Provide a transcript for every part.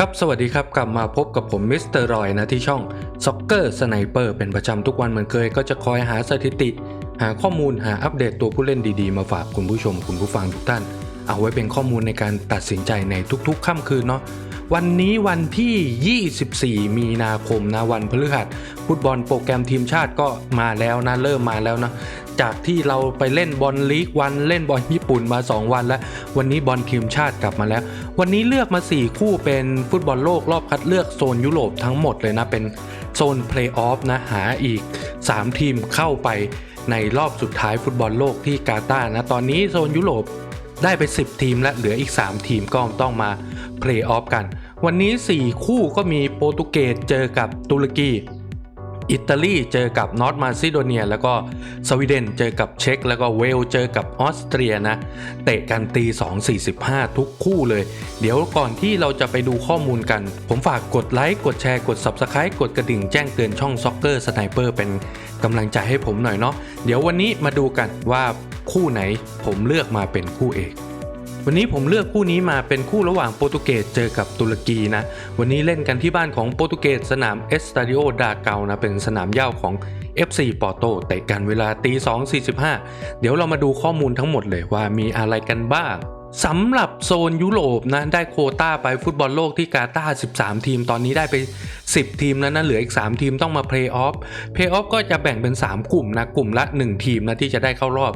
ครับ สวัสดีครับ กลับมาพบกับผมมิสเตอร์รอยนะที่ช่อง Soccer Sniper เป็นประจำทุกวันเหมือนเคยก็จะคอยหาสถิติ หาข้อมูลหาอัปเดตตัวผู้เล่นดีๆ มาฝากคุณผู้ชมคุณผู้ฟังทุกท่าน เอาไว้เป็นข้อมูลในการตัดสินใจในทุกๆค่ำคืนเนาะวันนี้วันที่ 24 มีนาคมนะวันพฤหัสฟุตบอลโปรแกรมทีมชาติก็มาแล้วนะเริ่มมาแล้วนะ จากที่เราไปเล่นบอลลีกวันเล่นบอลญี่ปุ่นมา 2 วันแล้ว วันนี้บอลทีมชาติกลับมาแล้ว วันนี้เลือกมา 4 คู่เป็นฟุตบอลโลกรอบคัดเลือกโซนยุโรปทั้งหมดเลยนะ เป็นโซนเพลย์ออฟนะหาอีก 3 ทีมเข้าไปในรอบสุดท้ายฟุตบอลโลกที่กาตาร์นะ ตอนนี้โซนยุโรปได้ไป 10 ทีมและเหลืออีก 3 ทีมก็ต้องมาเพลย์ออฟกัน วันนี้ 4 คู่ก็มีโปรตุเกสเจอกับตุรกี อิตาลีเจอกับนอร์ทมาซิโดเนีย แล้วก็สวีเดนเจอกับเช็กแล้วก็เวลเจอกับออสเตรียนะเตะกันตี 2.45 ทุกคู่เลย เดี๋ยวก่อนที่เราจะไปดูข้อมูลกัน ผมฝากกดไลค์กดแชร์กด Subscribe กดกระดิ่งแจ้งเตือนช่อง Soccer Sniper เป็นกำลังใจให้ผมหน่อยเนาะเดี๋ยววันนี้มาดูกันว่าคู่ไหนผมเลือกมาเป็นคู่เอก วันนี้ผมเลือกคู่นี้มาเป็นคู่ระหว่างโปรตุเกสเจอกับตุรกีนะ วันนี้เล่นกันที่บ้านของโปรตุเกสสนามเอสตาดิโอดาเกานะเป็นสนามเย่าของ FC ปอร์โตเตะกันเวลาตี2.45 เดี๋ยวเรามาดูข้อมูลทั้งหมดเลยว่ามีอะไรกันบ้าง สำหรับโซนยุโรปนะได้โควต้าไปฟุตบอลโลกที่กาตาร์13 ทีม ตอนนี้ได้ไป 10 ทีมแล้วนะเหลืออีก 3 ทีมต้องมาเพลย์ออฟเพลย์ออฟก็จะแบ่งเป็น 3 กลุ่มนะ กลุ่มละ 1 ทีมนะที่จะได้เข้ารอบ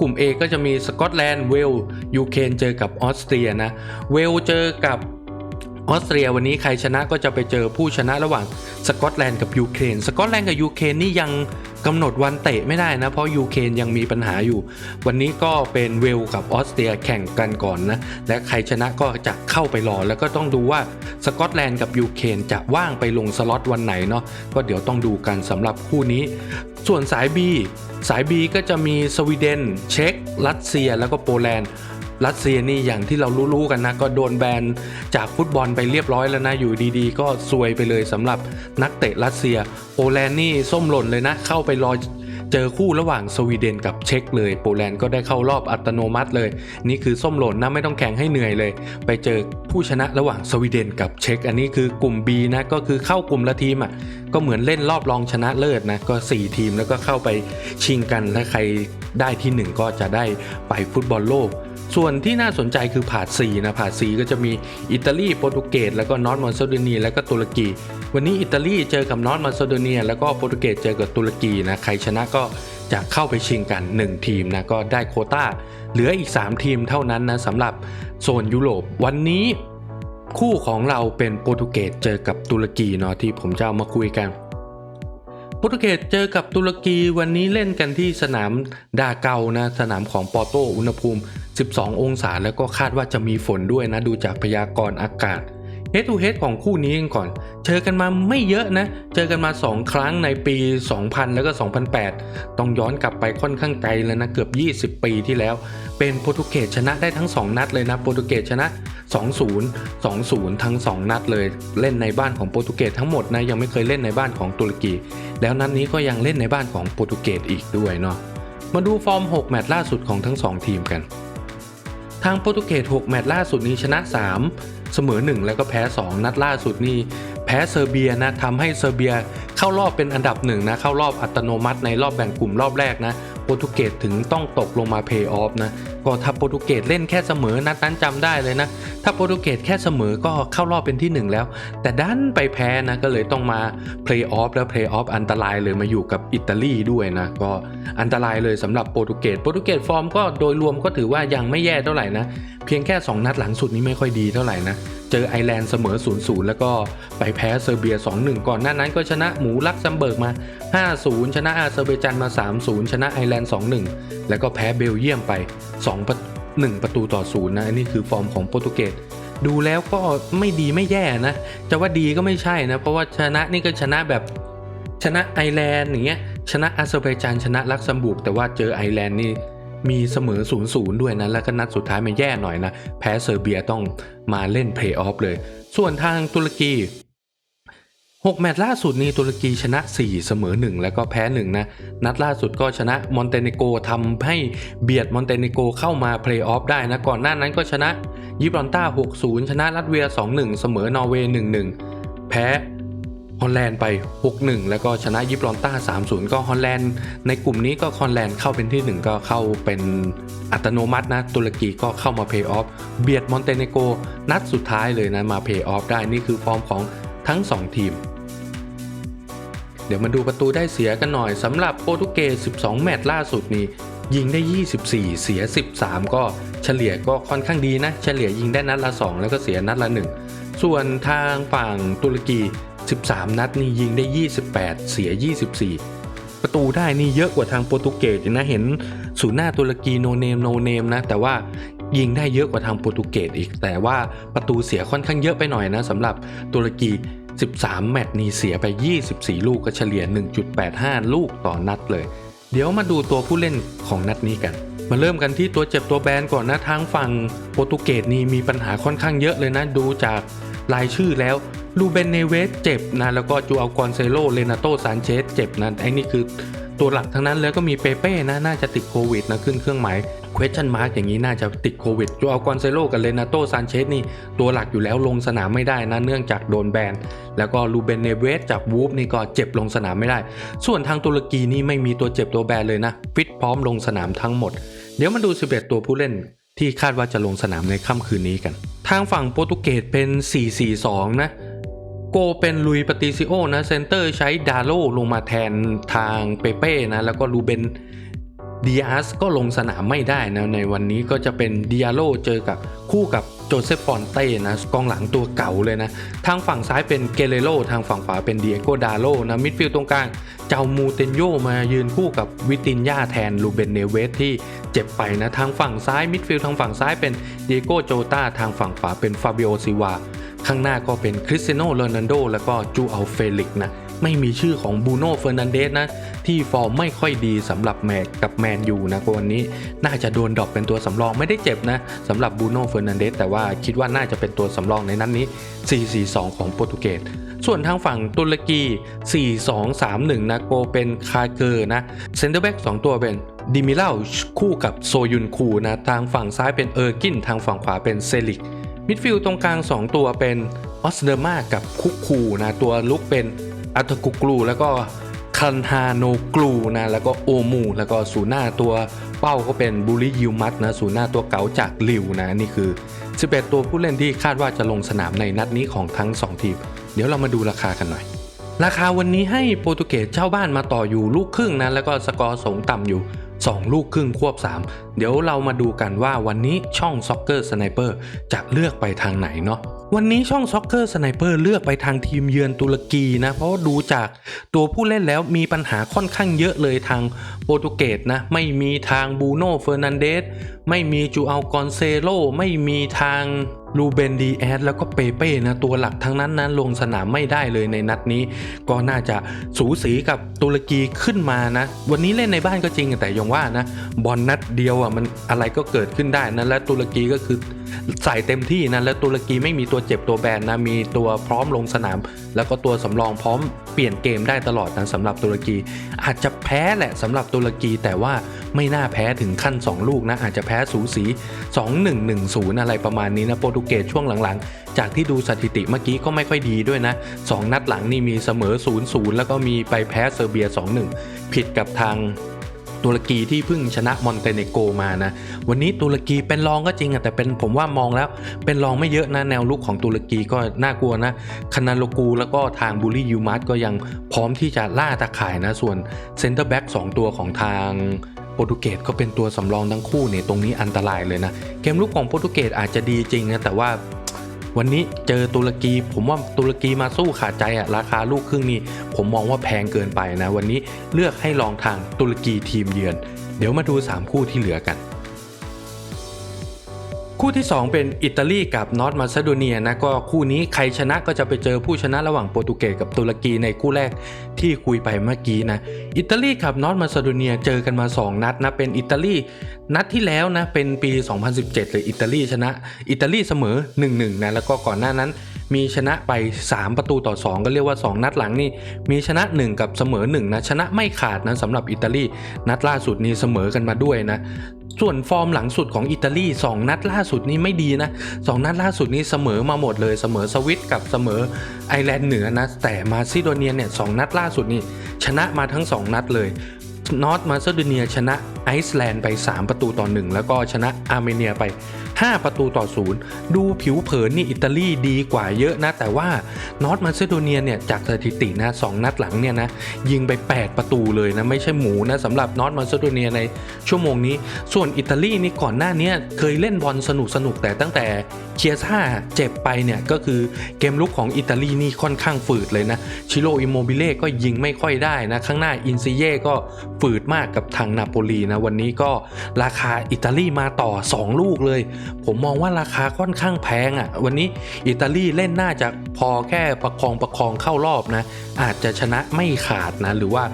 กลุ่ม A ก็จะมีสกอตแลนด์เวลยูเครนเจอกับออสเตรียนะเวลเจอกับออสเตรียวันนี้ใครชนะก็จะไปเจอผู้ชนะระหว่างสกอตแลนด์กับยูเครนสกอตแลนด์กับยูเครนนี่ยัง กำหนดวันเตะไม่ได้นะ เพราะยูเครนยังมีปัญหาอยู่ วันนี้ก็เป็นเวลกับออสเตรียแข่งกันก่อนนะ และใครชนะก็จะเข้าไปรอ แล้วก็ต้องดูว่าสกอตแลนด์กับยูเครนจะว่างไปลงสล็อตวันไหนเนาะก็เดี๋ยวต้องดูกันสำหรับคู่นี้ ส่วนสาย B สาย B ก็จะมีสวีเดน เช็กรัสเซียแล้วก็โปแลนด์ รัสเซียนี่อย่างที่เรารู้ๆกันนะ ก็โดนแบนจากฟุตบอลไปเรียบร้อยแล้วนะ อยู่ดีๆ ก็ซวยไปเลยสำหรับนักเตะรัสเซีย โปแลนด์นี่ส้มหล่นเลยนะ เข้าไปรอเจอคู่ระหว่างสวีเดนกับเช็กเลยโปแลนด์ก็ได้เข้ารอบอัตโนมัติเลย นี่คือส้มหล่นนะไม่ต้องแข่งให้เหนื่อยเลย ไปเจอผู้ชนะระหว่างสวีเดนกับเช็กอันนี้คือกลุ่ม B นะก็คือเข้ากลุ่มละทีมอะก็เหมือนเล่นรอบรองชนะเลิศนะก็ 4 ทีมแล้วก็เข้าไปชิงกันและใครได้ที่ 1 ก็จะได้ไปฟุตบอลโลก ส่วนที่น่าสนใจคือผาด4นะผาด4ก็จะมีอิตาลีโปรตุเกสแล้วก็นอร์ทมาซิโดเนียแล้วก็ตุรกี วันนี้อิตาลีเจอกับนอร์ทมาซิโดเนียแล้วก็โปรตุเกสเจอกับตุรกีนะใครชนะก็จะเข้าไปชิงกัน 1 ทีมนะก็ได้โคต้า เหลืออีก 3 ทีมเท่านั้นนะสำหรับโซนยุโรปวันนี้คู่ของเราเป็นโปรตุเกสเจอกับตุรกีเนาะที่ผมจะเอามาคุยกัน โปรตุเกสเจอกับตุรกีวันนี้เล่นกันที่สนามดาเกานะสนามของปอโตอุณหภูมิ 12 องศา แล้วก็คาดว่าจะมีฝนด้วยนะ ดูจากพยากรณ์อากาศ Head to Head ของคู่นี้กันก่อน เจอกันมาไม่เยอะนะ เจอกันมา 2 ครั้งในปี 2000 แล้วก็ 2008 ต้องย้อนกลับไปค่อนข้างไกลแล้วนะ เกือบ 20 ปีที่แล้ว เป็นโปรตุเกสชนะได้ทั้ง 2 นัดเลยนะ โปรตุเกสชนะ 2-0 2-0 ทั้ง 2 นัดเลย เล่นในบ้านของโปรตุเกสทั้งหมดนะ ยังไม่เคยเล่นในบ้านของตุรกี แล้วนัดนี้ก็ยังเล่นในบ้านของโปรตุเกสอีกด้วยเนาะ มาดูฟอร์ม 6 แมตช์ล่าสุดของทั้ง 2 ทีมกัน ทางโปรตุเกส 6 แมตช์ล่าสุดนี้ชนะ 3 เสมอ 1 แล้วก็แพ้ 2 นัดล่าสุดนี่แพ้เซอร์เบียนะทำให้เซอร์เบียเข้ารอบเป็นอันดับหนึ่งนะเข้ารอบอัตโนมัติในรอบแบ่งกลุ่มรอบแรกนะโปรตุเกสถึงต้องตกลงมาเพย์ออฟนะ ก็ถ้าโปรตุเกสเล่นแค่เสมอนัดนั้นจำได้เลยนะ ถ้าโปรตุเกสแค่เสมอก็เข้ารอบเป็นที่ 1 แล้ว แต่ดันไปแพ้นะก็เลยต้องมาเพลย์ออฟแล้วเพลย์ออฟอันตรายเลยมาอยู่กับอิตาลีด้วยนะ ก็อันตรายเลยสำหรับโปรตุเกสโปรตุเกสฟอร์มก็โดยรวมก็ถือว่ายังไม่แย่เท่าไหร่นะ เพียงแค่ 2 นัดหลังสุดนี้ไม่ค่อยดีเท่าไหร่นะเจอไอร์แลนด์เสมอ 0-0 แล้วก็ไปแพ้เซอร์เบีย 2-1 ก่อนหน้านั้นก็ชนะหมูลักซัมเบิร์กมา 5-0 ชนะอาเซอร์เบจันมา 3-0 ชนะไอร์แลนด์ 2-1 แล้วก็แพ้เบลเยียมไป2ประ1ประตูต่อ0นะอันนี้คือฟอร์มของโปรตุเกสดูแล้วก็ไม่ดีไม่แย่นะจะว่าดีก็ไม่ใช่นะ เพราะว่าชนะนี่ก็ชนะแบบชนะไอร์แลนด์อย่างเงี้ยชนะอาเซอร์ไบจานชนะลักเซมบูร์กแต่ว่าเจอไอร์แลนด์นี่มีเสมอ0-0ด้วยนะ แล้วก็นัดสุดท้ายมันแย่หน่อยนะ แพ้เซอร์เบียต้องมาเล่นเพลย์ออฟเลย ส่วนทางตุรกี 6 แมตช์ล่าสุดนี้ตุรกีชนะ 4 เสมอ 1 แล้วก็แพ้ 1 นะ นัดล่าสุดก็ชนะมอนเตเนโกทำให้เบียดมอนเตเนโกเข้ามาเพลย์ออฟได้นะ ก่อนหน้านั้นก็ชนะยิบรอนต้า 6-0 ชนะรัสเวีย 2-1 เสมอนอร์เวย์ 1-1 แพ้ฮอลแลนด์ไป 6-1 แล้วก็ชนะยิบรอนต้า 3-0 ก็ฮอลแลนด์ ในกลุ่มนี้ก็ฮอลแลนด์เข้าเป็นที่ 1 ก็เข้าเป็นอัตโนมัตินะ ตุรกีก็เข้ามาเพย์ออฟเบียดมอนเตเนโกนัดสุดท้ายเลยนะมาเพย์ออฟได้นี่คือฟอร์มของทั้ง 2 ทีม เดี๋ยวมาดูประตูได้เสียกันหน่อยสำหรับโปรตุเกส 12 แมตช์ล่าสุดนี้ยิงได้ 24 เสีย 13 ก็เฉลี่ยก็ค่อนข้างดีนะ เฉลี่ยยิงได้นัดละ 2 แล้วก็เสียนัดละ 1 ส่วนทางฝั่งตุรกี 13 นัดนี่ยิงได้ 28 เสีย 24 ประตูได้นี่เยอะกว่าทางโปรตุเกสนะ เห็นศูนหน้าตุรกีโนเนมโนเนมนะ แต่ว่ายิงได้เยอะกว่าทางโปรตุเกสอีก แต่ว่าประตูเสียค่อนข้างเยอะไปหน่อยนะสำหรับตุรกี 13 แมตช์นี้เสียไป 24 ลูกก็เฉลี่ย 1.85 ลูกต่อนัดเลย เดี๋ยวมาดูตัวผู้เล่นของนัดนี้กัน มาเริ่มกันที่ตัวเจ็บตัวแบนก่อนนะทางฝั่งโปรตุเกสนี่มีปัญหาค่อนข้างเยอะเลยนะ ดูจากรายชื่อแล้วลูเบนเนเวสเจ็บนะ แล้วก็จูอัลกอนเซโลเลนาโตซานเชสเจ็บนะไอ้นี่คือตัวหลักทั้งนั้นแล้วก็มีเปเป้นะน่าจะติดโควิดนะขึ้นเครื่องหมาย question mark อย่างนี้น่าจะติดโควิดจูอัลกอนเซโลกับเลนาโตซานเชสนี่ตัวหลักอยู่แล้วลงสนามไม่ได้นะเนื่องจากโดนแบน แล้วก็ลูเบนเนเวสจากวูฟนี่ก็เจ็บลงสนามไม่ได้ ส่วนทางตุรกีนี่ไม่มีตัวเจ็บตัวแบนเลยนะ ฟิตพร้อมลงสนามทั้งหมด เดี๋ยวมาดู 11 ตัวผู้เล่นที่คาดว่าจะลงสนามในค่ำคืนนี้กัน ทางฝั่งโปรตุเกสเป็น 4-4-2 นะโกเป็นลุยปาติซิโอนะเซนเตอร์ใช้ดาโลลงมาแทนทางเปเป้นะแล้วก็ลูเบน ดีอาสก็ลงสนามไม่ได้นะในวันนี้ก็จะเป็นดิอาโลเจอกับคู่กับโจเซฟฟอนเต้นะกองหลังตัวเก่าเลยนะ ทางฝั่งซ้ายเป็นเกเรโลทางฝั่งขวาเป็นเดียโกดาโลนะมิดฟิลด์ตรงกลางเจ้ามูเตนโยมายืนคู่กับวิตินยาแทนลูเบนเนเวสที่เจ็บไปนะ ทางฝั่งซ้ายมิดฟิลด์ทางฝั่งซ้ายเป็นเดียโกโจตาทางฝั่งขวาเป็นฟาบิโอซิวาข้างหน้าก็เป็นคริสเตียโนโรนัลโดแล้วก็จูอัลเฟลิกนะ ไม่มีชื่อของบูโน่เฟอร์นันเดสนะ ที่ฟอร์มไม่ค่อยดีสำหรับแมนกับแมนยูนะก็วันนี้น่าจะโดนดรอปเป็นตัวสำรองไม่ได้เจ็บนะสำหรับบูโน่เฟอร์นันเดสแต่ว่าคิดว่าน่าจะเป็นตัวสำรองในนัดนนี้ 4-4-2 ของโปรตุเกสส่วนทางฝั่งตุรกี 4-2-3-1 นะโกเป็นคาเกอร์นะเซนเตอร์แบ็ก2ตัวเป็นดิมิเลาคู่กับโซยุนคูนะทางฝั่งซ้ายเป็นเออร์กิน ทางฝั่งขวาเป็นเซลิก มิดฟิลด์ตรงกลาง 2 ตัวเป็นออสเดอร์มากับคุกคูนะตัวลุกเป็น อัตกุกลูแล้วก็คันฮาโนกลูนะแล้วก็โอมู แล้วก็ศูนย์หน้าตัวเป้าก็เป็นบูริยิวมัตนะศูนย์หน้าตัวเก๋าจากลิวนะนี่คือ 11 ตัวผู้เล่นที่คาดว่าจะลงสนามในนัดนี้ของทั้ง 2 ทีม เดี๋ยวเรามาดูราคากันหน่อย ราคาวันนี้ให้โปรตุเกสเช่าบ้านมาต่ออยู่ลูกครึ่งนะแล้วก็สกอร์สงต่ำอยู่ 2 ลูกครึ่งควบ 3 เดี๋ยวเรามาดูกันว่าวันนี้ช่องซ็อกเกอร์สไนเปอร์จะเลือกไปทางไหนเนาะ วันนี้ช่องซ็อกเกอร์สไนเปอร์เลือกไปทางทีมเยือนตุรกีนะ เพราะดูจากตัวผู้เล่นแล้วมีปัญหาค่อนข้างเยอะเลยทางโปรตุเกสนะ ไม่มีทางบูโน่เฟอร์นันเดสไม่มีจูอัลกอนเซโลไม่มีทางลูเบนดีแอดแล้วก็เปเป้นะตัวหลักทั้งนั้นนะลงสนามไม่ได้เลยในนัดนี้ ก็น่าจะสูสีกับตุรกีขึ้นมานะ วันนี้เล่นในบ้านก็จริงแต่ยังว่านะบอลนัดเดียวอะมันอะไรก็เกิดขึ้นได้นะและตุรกีก็คือใส่เต็มที่นะ และตุรกีไม่มีตัวเจ็บตัวแบนนะ มีตัวพร้อมลงสนาม แล้วก็ตัวสำรองพร้อมเปลี่ยนเกมได้ตลอดนะสำหรับตุรกี อาจจะแพ้แหละสำหรับตุรกีแต่ว่าไม่น่าแพ้ถึงขั้น 2 ลูกนะ อาจจะแพ้สูสี 2-1-1-0 อะไรประมาณนี้นะโปรตุเกสช่วงหลังๆ จากที่ดูสถิติเมื่อกี้ก็ไม่ค่อยดีด้วยนะ 2 นัดหลังนี่มีเสมอ 0-0 แล้วก็มีไปแพ้เซอร์เบีย 2-1 ผิดกับทาง ตุรกีที่เพิ่งชนะมอนเตเนโกมานะ วันนี้ตุรกีเป็นรองก็จริงอะแต่เป็นผมว่ามองแล้ว เป็นรองไม่เยอะนะแนวลุกของตุรกีก็น่ากลัวนะคานาโลกูแล้วก็ทางบูรียูมัสก็ยังพร้อมที่จะล่าตะข่ายนะ ส่วนเซนเตอร์แบ็ก2ตัวของทางโปรตุเกสก็เป็นตัวสำรองทั้งคู่เนี่ยตรงนี้อันตรายเลยนะ เกมลุกของโปรตุเกสอาจจะดีจริงนะแต่ว่า วันนี้เจอตุรกี ผมว่าตุรกีมาสู้ขาดใจอะราคาลูกครึ่งนี้ ผมมองว่าแพงเกินไปนะ วันนี้เลือกให้ลองทางตุรกีทีมเยือน เดี๋ยวมาดู 3 คู่ที่เหลือกัน คู่ที่ 2 เป็นอิตาลีกับนอร์ทมาซิโดเนียนะก็คู่นี้ใครชนะก็จะไปเจอผู้ชนะระหว่างโปรตุเกสกับตุรกีในคู่แรกที่คุยไปเมื่อกี้นะอิตาลีกับนอร์ทมาซิโดเนียเจอกันมา 2 นัดนะเป็นอิตาลีนัดที่แล้วนะเป็นปี 2017 เลยอิตาลีชนะอิตาลีเสมอ 1-1นะแล้วก็ก่อนหน้านั้นมีชนะไป 3 ประตูต่อ 2 ก็เรียกว่า 2 นัดหลังนี่มีชนะ 1 กับเสมอ1นะชนะไม่ขาดนะสำหรับอิตาลีนัดล่าสุดนี้เสมอกันมาด้วยนะ ส่วนฟอร์มหลังสุดของอิตาลี 2 นัดล่าสุดนี้ไม่ดีนะ 2 นัดล่าสุดนี้เสมอมาหมดเลยเสมอสวิตกับเสมอไอร์แลนด์เหนือนะ แต่มาซิโดเนียเนี่ยสนัดล่าสุดนี่ชนะมาทั้ง 2 นัดเลยนอร์ทมาซิโดเนียชนะไอซ์แลนด์ไป 3 ประตูต่อ 1 แล้วก็ชนะอาร์เมเนียไป 5 ประตูต่อ0ดูผิวเผินนี่อิตาลีดีกว่าเยอะนะ แต่ว่านอร์ทมาซิโดเนียเนี่ยจากสถิตินะสองนัดหลังเนี่ยนะยิงไป 8 ประตูเลยนะ ไม่ใช่หมูนะสำหรับนอร์ทมาซิโดเนียในชั่วโมงนี้ ส่วนอิตาลีนี่ก่อนหน้านี้เคยเล่นบอลสนุกสนุกแต่ตั้งแต่เคียซ่าเจ็บไปเนี่ยก็คือเกมลุกของอิตาลีนี่ค่อนข้างฝืดเลยนะชิโรอิโมบิเล่ก็ยิงไม่ค่อยได้นะ ข้างหน้าอินซิเย่ก็ฝืดมากกับทางนาโปลีนะ วันนี้ก็ราคาอิตาลีมาต่อ 2 ลูกเลยผมมองว่าราคาค่อนข้างแพงอะ่ะ วันนี้อิตาลีเล่นน่าจะพอแค่ประคองประคองเข้ารอบนะ อาจจะชนะไม่ขาดนะ หรือว่า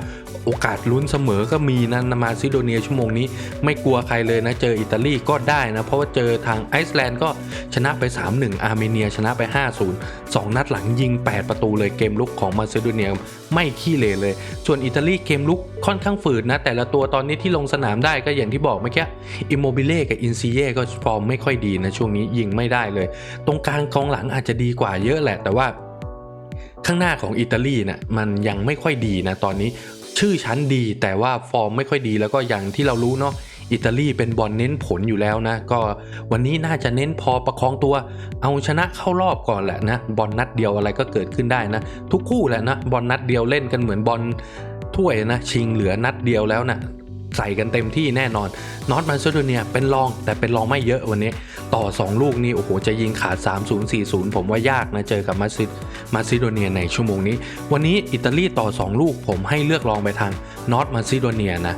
โอกาสลุ้นเสมอก็มีนะนามาซิโดเนียชั่วโมงนี้ไม่กลัวใครเลยนะ เจออิตาลีก็ได้นะ เพราะว่าเจอทางไอซ์แลนด์ก็ชนะไป 3-1 อาร์เมเนียชนะไป 5-0 2 นัดหลังยิง 8 ประตูเลยเกมลุกของมาซิโดเนียไม่ขี้เหร่เลย ส่วนอิตาลีเกมลุกค่อนข้างฝืดนะ แต่ละตัวตอนนี้ที่ลงสนามได้ก็อย่างที่บอกเมื่อกี้อิโมบิเล่กับอินซีเย่ก็ฟอร์มไม่ค่อยดีนะช่วงนี้ยิงไม่ได้เลย ตรงกลางกองหลังอาจจะดีกว่าเยอะแหละแต่ว่าข้างหน้าของอิตาลีนะ่ะมันยังไม่ค่อยดีนะตอนนี้ ชื่อชั้นดี แต่ว่าฟอร์มไม่ค่อยดีแล้วก็อย่างที่เรารู้เนาะอิตาลีเป็นบอลเน้นผลอยู่แล้วนะ ก็วันนี้น่าจะเน้นพอประคองตัว เอาชนะเข้ารอบก่อนแหละนะ บอลนัดเดียวอะไรก็เกิดขึ้นได้นะ ทุกคู่แหละนะ บอลนัดเดียวเล่นกันเหมือนบอลถ้วยนะ ชิงเหลือนัดเดียวแล้วนะ ใส่กันเต็มที่แน่นอนนอตมาซิโดเนียเป็นรองแต่เป็นรองไม่เยอะวันนี้ ต่อ 2 ลูกนี่โอ้โหจะยิงขาด 3-0-4-0 ผมว่ายากนะเจอกับมาซิมาซิโดเนียในชั่วโมงนี้ วันนี้อิตาลีต่อ 2 ลูกผมให้เลือกลองไปทางนอตมาซิโดเนียนะ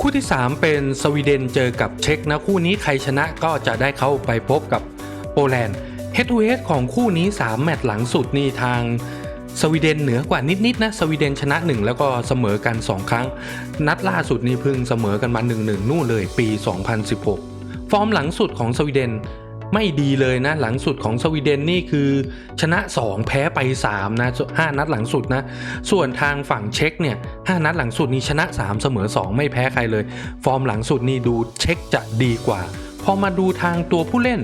คู่ที่ 3 เป็นสวีเดนเจอกับเช็กนะคู่นี้ใครชนะก็จะได้เข้าไปพบกับโปแลนด์เฮดทูเฮดของคู่นี้ 3 แมตช์หลังสุดนี่ทาง สวีเดนเหนือกว่านิดๆนะสวีเดนชนะ 1 แล้วก็เสมอกัน 2 ครั้ง นัดล่าสุดนี่พิ่งเสมอกันมา 1-1 นู่นเลยปี 2016 ฟอร์มหลังสุดของสวีเดนไม่ดีเลยนะหลังสุดของสวีเดนนี่คือ ชนะ 2 แพ้ไป 3 นะ 5 นัดหลังสุดนะ ส่วนทางฝั่งเช็กเนี่ย 5 นัดหลังสุดนี่ชนะ 3 เสมอ 2 ไม่แพ้ใครเลย ฟอร์มหลังสุดนี่ดูเช็กจะดีกว่า พอมาดูทางตัวผู้เล่น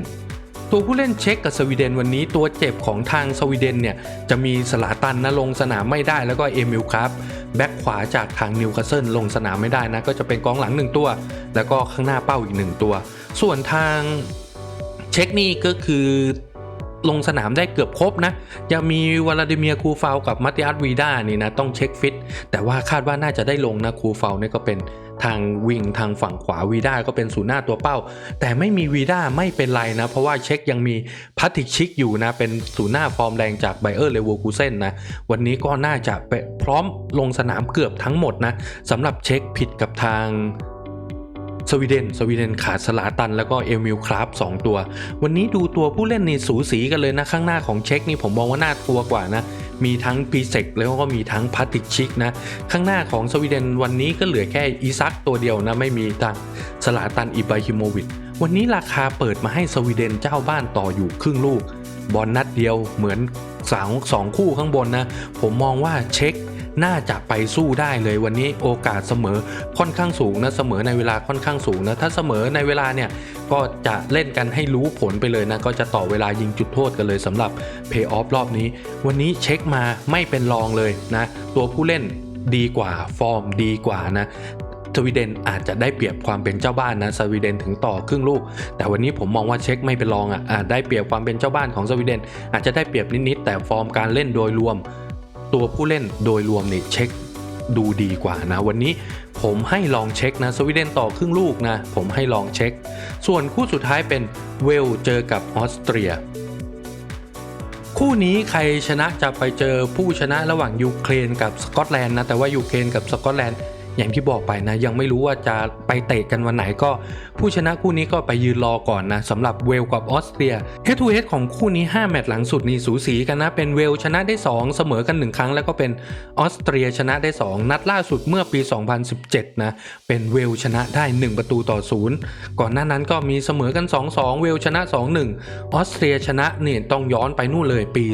ตัวผู้เล่นเช็กกับสวีเดนวันนี้ตัวเจ็บของทางสวีเดนเนี่ยจะมีสลาตันนะลงสนามไม่ได้แล้วก็เอมิลครับแบ็คขวาจากทางนิวคาสเซิลลงสนามไม่ได้นะก็จะเป็นกองหลัง1ตัว แล้วก็ข้างหน้าเป้าอีก1ตัว ส่วนทางเช็กนี่ก็คือ ลงสนามได้เกือบครบนะ ยังมีวลาดิเมียคูฟาวกับมัติอัสวีดานี่นะต้องเช็คฟิต แต่ว่าคาดว่าน่าจะได้ลงนะคูฟาวนี่ก็เป็นทางวิงทางฝั่งขวาวีด้าก็เป็นศูนย์หน้าตัวเป้า แต่ไม่มีวีด้าไม่เป็นไรนะ เพราะว่าเช็คยังมีพัติชิกอยู่นะ เป็นศูนย์หน้าฟอร์มแรงจากไบเออร์เลเวอร์คูเซนนะ วันนี้ก็น่าจะพร้อมลงสนามเกือบทั้งหมดนะสำหรับเช็คผิดกับทาง สวีเดน สวีเดนขาดสลาตัน แล้วก็เอมิลคราฟ2ตัว วันนี้ดูตัวผู้เล่นนี่สูสีกันเลยนะ ข้างหน้าของเช็คนี่ผมมองว่าน่ากลัวกว่านะ มีทั้งปีเซกแล้วก็มีทั้งพัติชิกนะ ข้างหน้าของสวีเดนวันนี้ก็เหลือแค่อีซักตัวเดียวนะ ไม่มีทางสลาตันอิบราฮิโมวิชวันนี้ราคาเปิดมาให้สวีเดนเจ้าบ้านต่ออยู่ครึ่งลูก บอลนัดเดียวเหมือนสองสองคู่ข้างบนนะ ผมมองว่าเช็ค น่าจะไปสู้ได้เลยวันนี้โอกาสเสมอค่อนข้างสูงนะเสมอในเวลาค่อนข้างสูงนะถ้าเสมอในเวลาเนี่ยก็จะเล่นกันให้รู้ผลไปเลยนะก็จะต่อเวลายิงจุดโทษกันเลยสำหรับเพย์ออฟรอบนี้ วันนี้เช็คมาไม่เป็นรองเลยนะ ตัวผู้เล่นดีกว่าฟอร์มดีกว่านะสวีเดนอาจจะได้เปรียบความเป็นเจ้าบ้านนะสวีเดนถึงต่อครึ่งลูก แต่วันนี้ผมมองว่าเช็คไม่เป็นรองอะอาจได้เปรียบความเป็นเจ้าบ้านของสวีเดนอาจจะได้เปรียบนิดๆแต่ฟอร์มการเล่นโดยรวม ตัวผู้เล่นโดยรวมนี่เช็คดูดีกว่านะ วันนี้ผมให้ลองเช็คนะสวีเดนต่อครึ่งลูกนะ ผมให้ลองเช็ค ส่วนคู่สุดท้ายเป็นเวลเจอกับออสเตรีย คู่นี้ใครชนะจะไปเจอผู้ชนะระหว่างยูเครนกับสกอตแลนด์นะแต่ว่ายูเครนกับสกอตแลนด์ อย่างที่บอกไปนะ ยังไม่รู้ว่าจะไปเตะกันวันไหนก็ ผู้ชนะคู่นี้ก็ไปยืนรอก่อนนะสำหรับเวลกับออสเตรียเฮทูเฮดของคู่นี้ 5 แมตช์หลังสุดนี่สูสีกันนะ เป็นเวลชนะได้ 2 เสมอกัน 1 ครั้ง แล้วก็เป็นออสเตรียชนะได้ 2 นัดล่าสุดเมื่อปี 2017 นะ เป็นเวลชนะได้ 1 ประตูต่อ 0 ก่อนหน้านั้นก็มีเสมอกัน 2-2 เวลชนะ 2-1 ออสเตรียชนะเนี่ยต้องย้อนไปนู่นเลยปี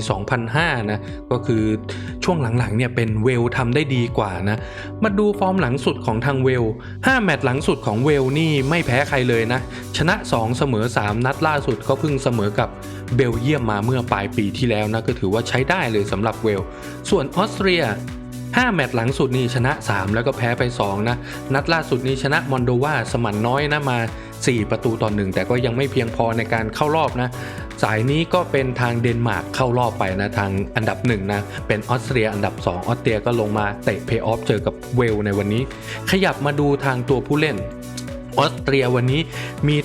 2005 นะ ก็คือช่วงหลังๆเนี่ยเป็นเวลทำได้ดีกว่านะ มาดูฟอร์มหลังงสุดของทางเวล 5 แมตช์หลังสุดของเวลนี่ไม่แพ้ใครเลยนะ ชนะ 2 เสมอ 3 นัดล่าสุดก็เพิ่งเสมอกับเบลเยียมมาเมื่อปลายปีที่แล้วนะก็ถือว่าใช้ได้เลยสำหรับเวล ส่วนออสเตรีย5 แมตช์หลังสุดนี่ชนะ 3 แล้วก็แพ้ไป 2 นะ นัดล่าสุดนี้ชนะมอนโดวาสมันน้อยนะมา 4 ประตูต่อหนึ่งแต่ก็ยังไม่เพียงพอในการเข้ารอบนะ สายนี้ก็เป็นทางเดนมาร์กเข้ารอบไปนะทางอันดับหนึ่งนะเป็นออสเตรียอันดับ 2 ออสเตรียก็ลงมาเตะเพย์ออฟเจอกับเวลในวันนี้ ขยับมาดูทางตัวผู้เล่นออสเตรียวันนี้มี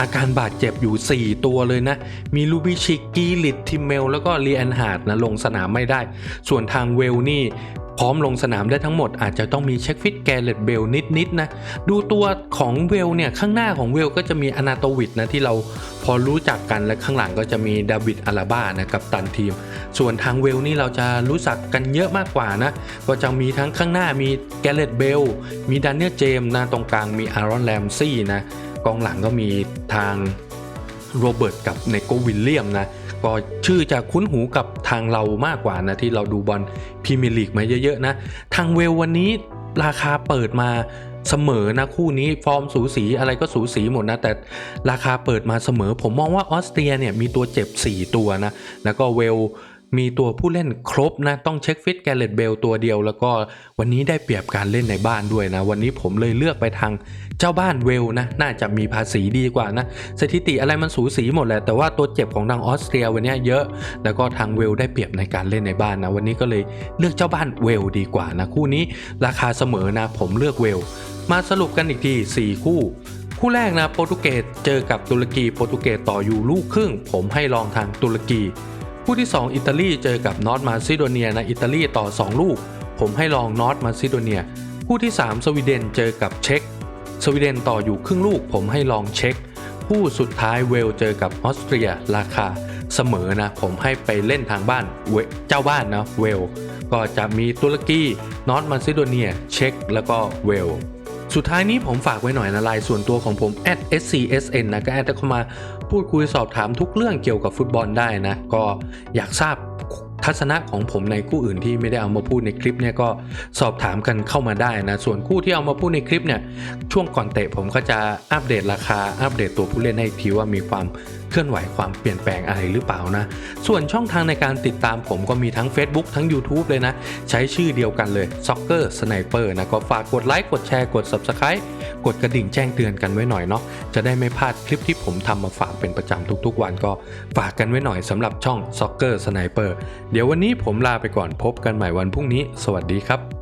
อาการบาดเจ็บอยู่ 4 ตัวเลยนะ มีลูบิชิกกีลิตทิเมล แล้วก็เรียนฮาร์ดนะลงสนามไม่ได้ ส่วนทางเวลนี่ พร้อมลงสนามได้ทั้งหมดอาจจะต้องมีเช็คฟิตแกเลตเบลนิดๆนะ ดูตัวของเวลเนี่ย ข้างหน้าของเวลก็จะมีอนาโตวิดนะ ที่เราพอรู้จักกันและข้างหลังก็จะมีดาวิดอาราบ้านะกับตันทีม ส่วนทางเวลนี่เราจะรู้จักกันเยอะมากกว่านะ ก็จะมีทั้งข้างหน้ามีแกเลตเบลมีดานเนียลเจมส์นะตรงกลางมีอารอนแรมซี่นะกองหลังก็มีทางโรเบิร์ตกับเนโกวิลเลียมนะ ก็ชื่อจะคุ้นหูกับทางเรามากกว่านะที่เราดูบอลพรีเมียร์ลีกมาเยอะๆนะ ทางเวลวันนี้ราคาเปิดมาเสมอนะคู่นี้ฟอร์มสูสีอะไรก็สูสีหมดนะ แต่ราคาเปิดมาเสมอ ผมมองว่าออสเตรียเนี่ยมีตัวเจ็บ 4 ตัวนะ แล้วก็เวล มีตัวผู้เล่นครบนะ ต้องเช็คฟิตแกเลตเบลตัวเดียว แล้วก็วันนี้ได้เปรียบการเล่นในบ้านด้วยนะ วันนี้ผมเลยเลือกไปทางเจ้าบ้านเวลนะ น่าจะมีภาษีดีกว่านะ สถิติอะไรมันสูสีหมดแหละ แต่ว่าตัวเจ็บของทางออสเตรียวันนี้เยอะ แล้วก็ทางเวลได้เปรียบในการเล่นในบ้านนะ วันนี้ก็เลยเลือกเจ้าบ้านเวลดีกว่านะ คู่นี้ราคาเสมอนะ ผมเลือกเวล มาสรุปกันอีกที 4 คู่คู่แรกนะโปรตุเกสเจอกับตุรกีโปรตุเกสต่ออยู่ลูกครึ่ง ผมให้ลองทางตุรกี คู่ที่ 2 อิตาลีเจอกับนอร์ทมาซิโดเนียในอิตาลีต่อ 2 ลูก ผมให้ลองนอร์ทมาซิโดเนียคู่ที่ 3 สวีเดนเจอกับเช็กสวีเดนต่ออยู่ครึ่งลูก ผมให้ลองเช็กคู่สุดท้ายเวลเจอกับออสเตรียราคาเสมอนะ ผมให้ไปเล่นทางบ้านเวเจ้าบ้านนะเวลก็จะมีตุรกีนอร์ทมาซิโดเนียเช็กแล้วก็เวลสุดท้ายนี้ผมฝากไว้หน่อยนะลน์ส่วนตัวของผม @scsn นะก็แอดเข้ามา พูดคุยสอบถามทุกเรื่องเกี่ยวกับฟุตบอลได้นะ ก็อยากทราบทัศนะของผมในคู่อื่นที่ไม่ได้เอามาพูดในคลิปเนี่ยก็สอบถามกันเข้ามาได้นะ ส่วนคู่ที่เอามาพูดในคลิปเนี่ยช่วงก่อนเตะผมก็จะอัปเดตราคาอัปเดตตัวผู้เล่นให้อีกทีว่ามีความ เคลื่อนไหวความเปลี่ยนแปลงอะไรหรือเปล่านะ ส่วนช่องทางในการติดตามผมก็มีทั้ง Facebook ทั้ง YouTube เลยนะ ใช้ชื่อเดียวกันเลย Soccer Sniper นะก็ฝากกดไลค์กดแชร์กด Subscribe กดกระดิ่งแจ้งเตือนกันไว้หน่อยเนาะจะได้ไม่พลาดคลิปที่ผมทำมาฝากเป็นประจำทุกๆ วันก็ฝากกันไว้หน่อยสำหรับช่อง Soccer Sniper เดี๋ยววันนี้ผมลาไปก่อนพบกันใหม่วันพรุ่งนี้ สวัสดีครับ